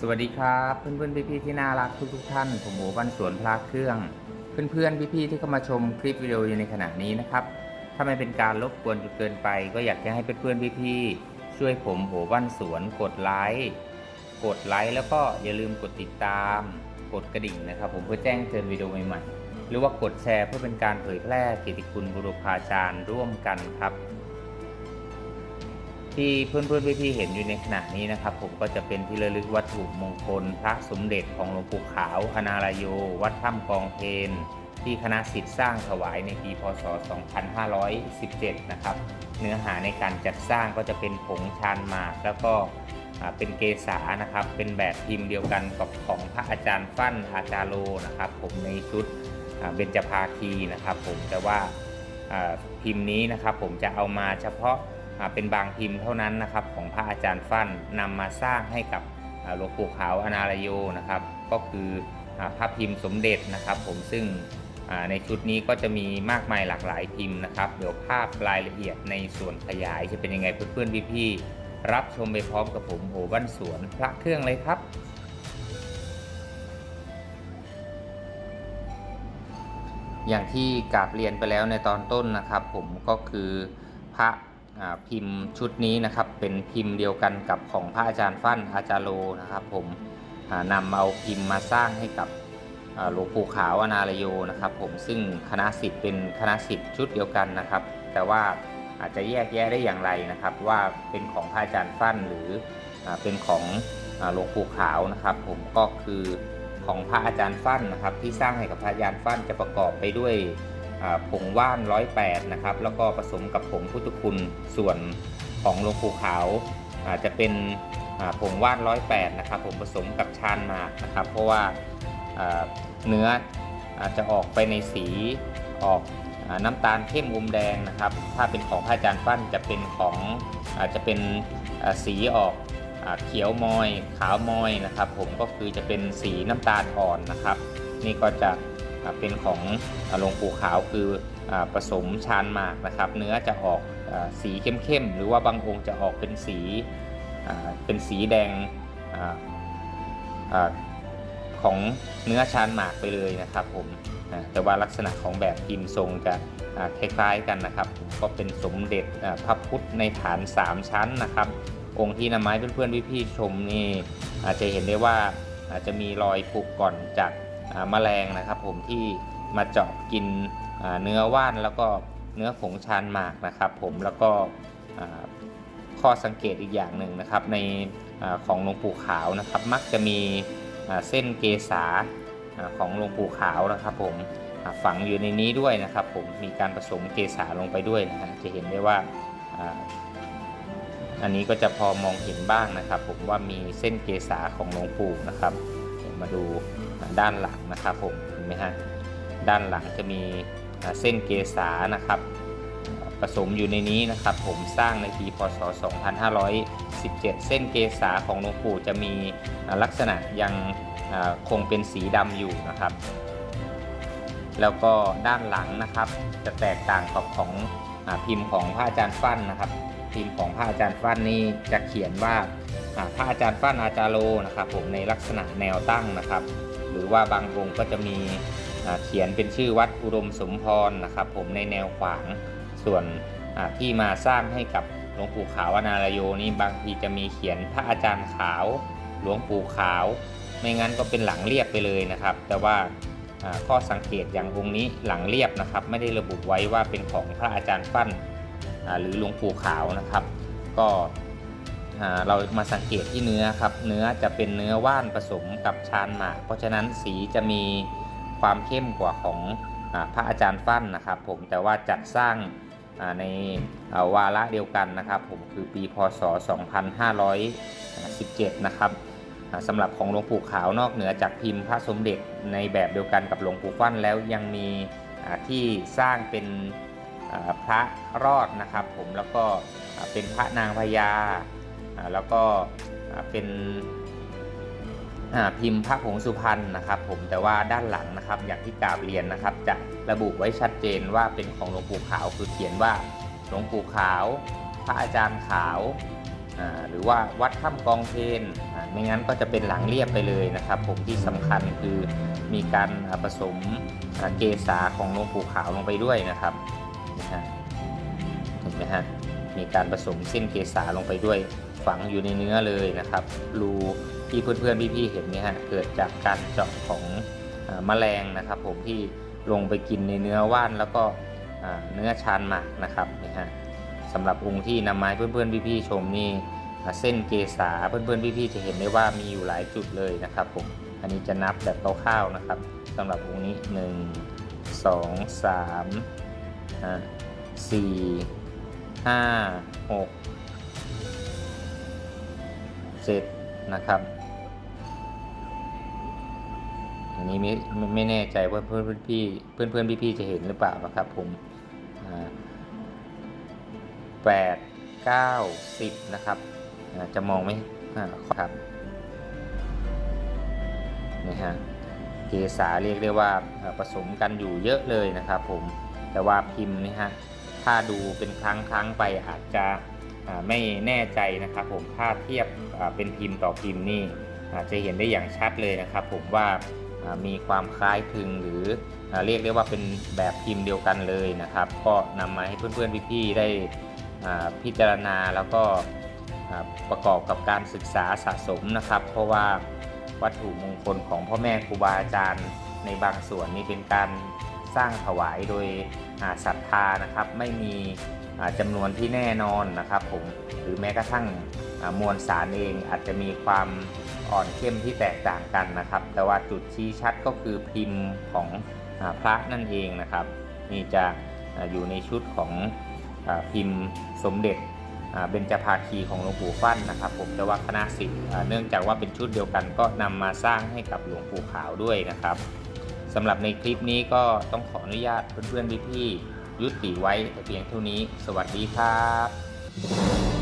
สวัสดีครับ เพื่อนๆพี่ๆที่น่ารักทุกๆท่าน ผมหมูบ้านสวนพระเครื่อง เพื่อนๆพี่ๆที่เข้ามาชมคลิปวิดีโออยู่ในขณะนี้นะครับถ้าไม่เป็นการรบกวนจนเกินไป ก็อยากจะให้เพื่อนๆพี่ๆช่วยผมโหบ้านสวนกดไลค์กดไลค์แล้วก็อย่าลืมกดติดตาม กดกระดิ่งนะครับ ผมเพื่อแจ้งเตือนวิดีโอใหม่ๆหรือว่ากดแชร์เพื่อเป็นการเผยแพร่กียรติคุณบุรุษาจารย์ร่วมกันครับ ที่เพื่อนเพื่อนพี่ๆเห็นอยู่ในขณะนี้นะครับ ผมก็จะเป็นที่ระลึกวัตถุมงคล พระสมเด็จของหลวงปู่ขาวอนาลโย วัดถ้ำกองเพนที่คณะสิทธิ์สร้างถวายในปีพศ 2517 นะครับ เนื้อหาในการจัดสร้างก็จะเป็นผงชานหมาก แล้วก็เป็นเกษานะครับ เป็นแบบพิมพ์เดียวกันกับของพระอาจารย์ฟั่นอาจารโลนะครับ ผมในชุดเบญจภาคีนะครับ ผมแต่ว่าพิมพ์นี้นะครับ ผมจะเอามาเฉพาะ เป็นบางพิมพ์เท่านั้นนะครับของพระอาจารย์ฟั่นนำมาสร้างให้กับหลวงปู่ขาวอนาลโยนะครับ ก็คืออาพระพิมพ์สมเด็จนะครับ ผมซึ่งในชุดนี้ก็จะมีมากมายหลากหลายพิมพ์นะครับ เดี๋ยวภาพรายละเอียดในส่วนขยายจะเป็นยังไงเพื่อนๆพี่ๆรับชมไปพร้อมกับผมโหบ้านสวนพระเครื่องเลยครับอย่างที่กราบเรียนไปแล้วในตอนต้นนะครับ ผมก็คือพระ พิมพ์ชุดนี้นะครับเป็นพิมพ์เดียวกันกับของพระอาจารย์ฟั่นอาจารโลนะครับ ผมอ่านำเอาพิมพ์มาสร้างให้กับหลวงปู่ขาวอนาลโยนะครับ ผมซึ่งคณะสิทธิ์เป็นคณะสิทธิ์ชุดเดียวกันนะครับ แต่ว่าอาจจะแยกแยะได้อย่างไรนะครับ ว่าเป็นของพระอาจารย์ฟั่นหรืออเป็นของหลวงปู่ขาวนะครับ ผมก็คือของพระอาจารย์ฟั่นนะครับ ที่สร้างให้กับพระอาจารย์ฟั่นจะประกอบไปด้วย ผงว่านร้อยแปดนะครับ แล้วก็ผสมกับผงพุทธคุณส่วนของหลวงปู่ขาวอาจจะเป็นผงว่านร้อยแปดนะครับ ผมผสมกับชานหมากนะครับ เพราะว่าเนื้ออาจจะออกไปในสีออกอน้ำตาลเข้มอมแดงนะครับ ถ้าเป็นของพระอาจารย์ปั้นจะเป็นของอาจจะเป็นสีออกอเขียวมอย ขาวมอยนะครับ ผมก็คือจะเป็นสีน้ำตาลอ่อนนะครับ นี่ก็จะ เป็นของหลวงปู่ขาวคืออผสมชานหมากนะครับ เนื้อจะออกอสีเข้มๆหรือว่าบางองค์จะออกเป็นสีเป็นสีแดงออของเนื้อชานหมากไปเลยนะครับผมแต่ว่าลักษณะของแบบพิมพ์ทรงจะคล้ายๆกันนะครับ ก็เป็นสมเด็จพระพุทธในฐาน 3 ชั้นนะครับ องค์ที่นำมาให้เพื่อนๆพี่ๆชมนี่อาจจะเห็นได้ว่าอาจจะมีรอยผุก่อนจาก อ่าแมลงนะครับ ผมที่มาเจาะกินเนื้อว่านแล้วก็เนื้อผงชานหมากนะครับ ผมแล้วก็ข้อสังเกตอีกอย่างหนึ่งนะครับ ในอของหลวงปู่ขาวนะครับ มักจะมีเส้นเกษาอของหลวงปู่ขาวนะครับ ผมฝังอยู่ในนี้ด้วยนะครับ ผมมีการผสมเกษาลงไปด้วยนะฮะจะเห็นได้ว่าอันนี้ก็จะพอมองเห็นบ้างนะครับ ผมว่ามีเส้นเกษาของหลวงปู่นะครับมาดู ด้านหลังนะครับผมเห็นไหมฮะด้านหลังจะมีเส้นเกษานะครับผสมอยู่ในนี้นะครับ ผมสร้างในปีพศ 2517 เส้นเกษาของหลวงปู่จะมีลักษณะยังคงเป็นสีดำอยู่นะครับ แล้วก็ด้านหลังนะครับ จะแตกต่างกับของอพิมพ์ของพระอาจารย์ฟั่นนะครับ พิมพ์ของพระอาจารย์ฟั่นนี่จะเขียนว่าอ่าพระอาจารย์ฟั่นอาจารโลนะครับ ผมในลักษณะแนวตั้งนะครับ หรือว่าบางองค์ก็จะมีเขียนเป็นชื่อวัดอุดมสมพรนะครับผมในแนวขวางส่วนที่มาสร้างให้กับหลวงปู่ขาวอนาลโยนี่บางทีจะมีเขียนพระอาจารย์ขาวหลวงปู่ขาว ไม่งั้นก็เป็นหลังเรียบไปเลยนะครับ แต่ว่าข้อสังเกตอย่างองค์นี้หลังเรียบนะครับ ไม่ได้ระบุไว้ว่าเป็นของพระอาจารย์ฟั่นหรือหลวงปู่ขาวนะครับ ก็ เรามาสังเกตที่เนื้อครับ เนื้อจะเป็นเนื้อว่านผสมกับชานหมาก เพราะฉะนั้นสีจะมีความเข้มกว่าของอพระอาจารย์ฟั่นนะครับผมแต่ว่าจัดสร้างในวาระเดียวกันนะครับ ผมคือปีพศ 2517 นะครับอ่าสำหรับของหลวงปู่ขาวนอกเหนือจากพิมพ์พระสมเด็จในแบบเดียวกันกับหลวงปู่ฟั่นแล้วยังมีที่สร้างเป็นพระรอดนะครับ ผมแล้วก็เป็นพระนางพญา แล้วก็เป็นพิมพ์พระผงสุพรรณนะครับ ผมแต่ว่าด้านหลังนะครับ อย่างที่กราบเรียนนะครับ จะระบุไว้ชัดเจนว่าเป็นของหลวงปู่ขาว คือเขียนว่าหลวงปู่ขาว พระอาจารย์ขาวหรือว่าวัดถ้ำกองเพนไม่งั้นก็จะเป็นหลังเรียบไปเลยนะครับ ผมที่สำคัญคือมีการผสมเกษาของหลวงปู่ขาวลงไปด้วยนะครับนะฮะเห็นไหมฮะมีการผสมเส้นเกษาลงไปด้วย ฝังอยู่ในเนื้อเลยนะครับ รูที่เพื่อนๆพี่ๆเห็นเนี่ยฮะเกิดจากการเจาะของอ่าแมลงนะครับ ผมที่ลงไปกินในเนื้อว่านแล้วก็เนื้อชานหมากนะครับนี่ฮะสำหรับองค์ที่นำมาให้เพื่อนๆพี่ๆชมนี่เส้นเกษาเพื่อนๆพี่ๆจะเห็นได้ว่ามีอยู่หลายจุดเลยนะครับผมอันนี้จะนับแบบคร่าวๆนะครับสำหรับองค์นี้ 1 2 3อ่า4 5 6 7นะครับ อันนี้ไม่ไม่แน่ใจว่าเพื่อนๆพี่เพื่อนเพื่อนๆพี่จะเห็นหรือเปล่านะครับผมแปดเก้าสิบนะครับจะมองไหมครับนี่ฮะเกษาเรียกได้ว่าผสมกันอยู่เยอะเลยนะครับผมแต่ว่าพิมพ์นี่ฮะถ้าดูเป็นครั้งครั้งไปอาจจะ ไม่แน่ใจนะครับผมถ้าเทียบเป็นพิมพ์ต่อพิมพ์นี่จะเห็นได้อย่างชัดเลยนะครับ ผมว่ามีความคล้ายคลึงหรือเรียกได้ว่าเป็นแบบพิมพ์เดียวกันเลยนะครับ ก็นำมาให้เพื่อนๆพี่ๆได้พิจารณาแล้วก็ประกอบกับการศึกษาสะสมนะครับ เพราะว่าวัตถุมงคลของพ่อแม่ครูบาอาจารย์ในบางส่วนนี่เป็นการ สร้างถวายโดยศรัทธานะครับไม่มีอ่าจำนวนที่แน่นอนนะครับผมหรือแม้กระทั่งมวลสารเองอาจจะมีความอ่อนเข้มที่แตกต่างกันนะครับ แต่ว่าจุดชี้ชัดก็คือพิมพ์ของอพระนั่นเองนะครับ นี่จะออยู่ในชุดของอพิมพ์สมเด็จเบญจภาคีของหลวงปู่ฟั่นนะครับ ผมแต่ว่าคณะสิทธิ์เนื่องจากว่าเป็นชุดเดียวกันก็นำมาสร้างให้กับหลวงปู่ขาวด้วยนะครับ สำหรับในคลิปนี้ก็ต้องขออนุญาตเพื่อนๆพี่ๆยุติไว้แต่เพียงเท่านี้ สวัสดีครับ